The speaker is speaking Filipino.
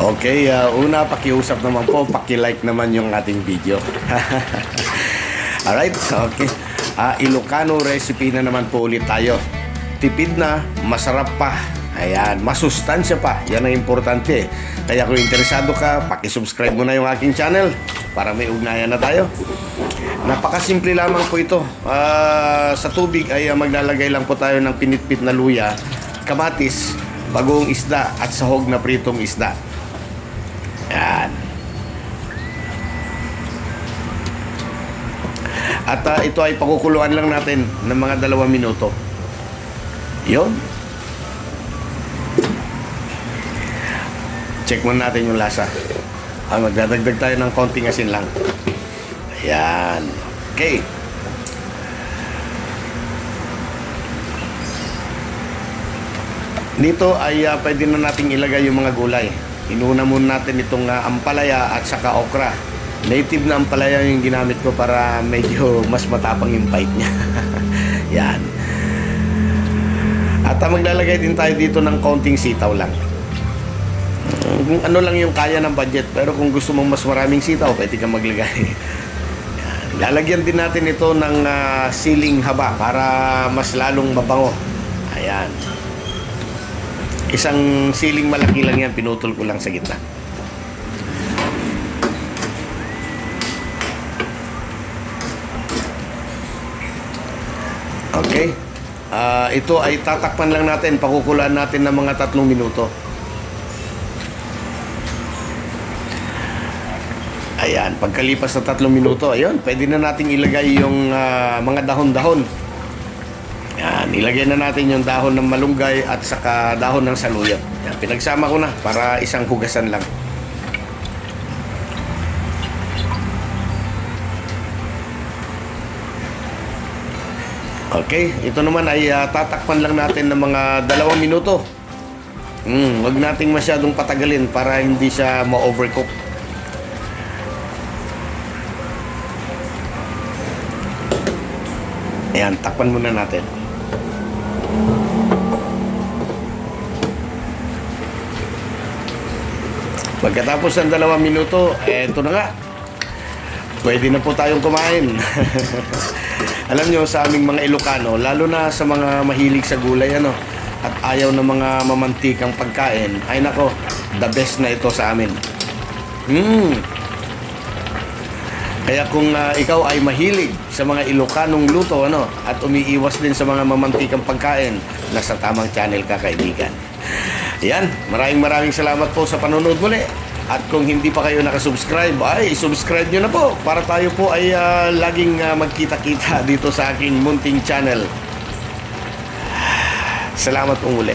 Okay, ah, una pakiusap naman po, paki-like naman yung ating video. Alright, okay. Ah, Ilocano recipe na naman po ulit tayo. Tipid na, masarap pa. Ayan, masustansya pa. Yan ang importante. Kaya kung interesado ka, paki-subscribe mo na yung aking channel para may ugnayan na tayo. Napakasimple lamang po ito. Ah, sa tubig ay ah, maglalagay lang po tayo ng pinitpit na luya, kamatis, bagong isda at sahog na pritong isda. Yan. At ah, ito ay pakukuluan lang natin ng mga dalawang minuto. Yun. Check muna natin yung lasa. Ah, magdadagdag tayo ng konting asin lang. Ayan. Okay. Dito ay ah, pwede na nating ilagay yung mga gulay. Inuna muna natin itong ah, ampalaya at saka okra. Native na ampalaya yung ginamit ko para medyo mas matapang yung bite niya. Yan. At ah, maglalagay din tayo dito ng konting sitaw lang. Kung ano lang yung kaya ng budget. Pero kung gusto mong mas maraming sitaw, pwede kang maglagay. Yan. Lalagyan din natin ito ng ah, siling haba para mas lalong mabango. Ayan. Isang siling malaki lang yan, pinutol ko lang sa gitna. Okay. Ah, ito ay tatakpan lang natin, pakukulaan natin ng mga tatlong minuto. Ayan, pagkalipas ng tatlong minuto, ayun, pwede na nating ilagay yung ah, mga dahon-dahon. Yan, ilagay na natin yung dahon ng malunggay at saka dahon ng saluyot. Yan, pinagsama ko na para isang hugasan lang. Okay, ito naman ay ah, tatakpan lang natin ng mga dalawang minuto. Mm, wag nating masyadong patagalin para hindi siya ma-overcook. Ayan, takpan muna natin. Pagkatapos ng dalawang minuto, eto na nga. Pwede na po tayong kumain. Alam nyo, sa aming mga Ilocano, lalo na sa mga mahilig sa gulay, ano, at ayaw ng mga mamantikang pagkain, ay nako, the best na ito sa amin. Mmm, kaya kung ah, ikaw ay mahilig sa mga Ilocanong luto ano at umiiwas din sa mga mamantikang pagkain, nasa tamang channel ka kaibigan. Yan, maraming maraming salamat po sa panonood muli. At kung hindi pa kayo nakasubscribe, ay subscribe nyo na po para tayo po ay ah, laging ah, magkita-kita dito sa aking munting channel. Salamat po muli.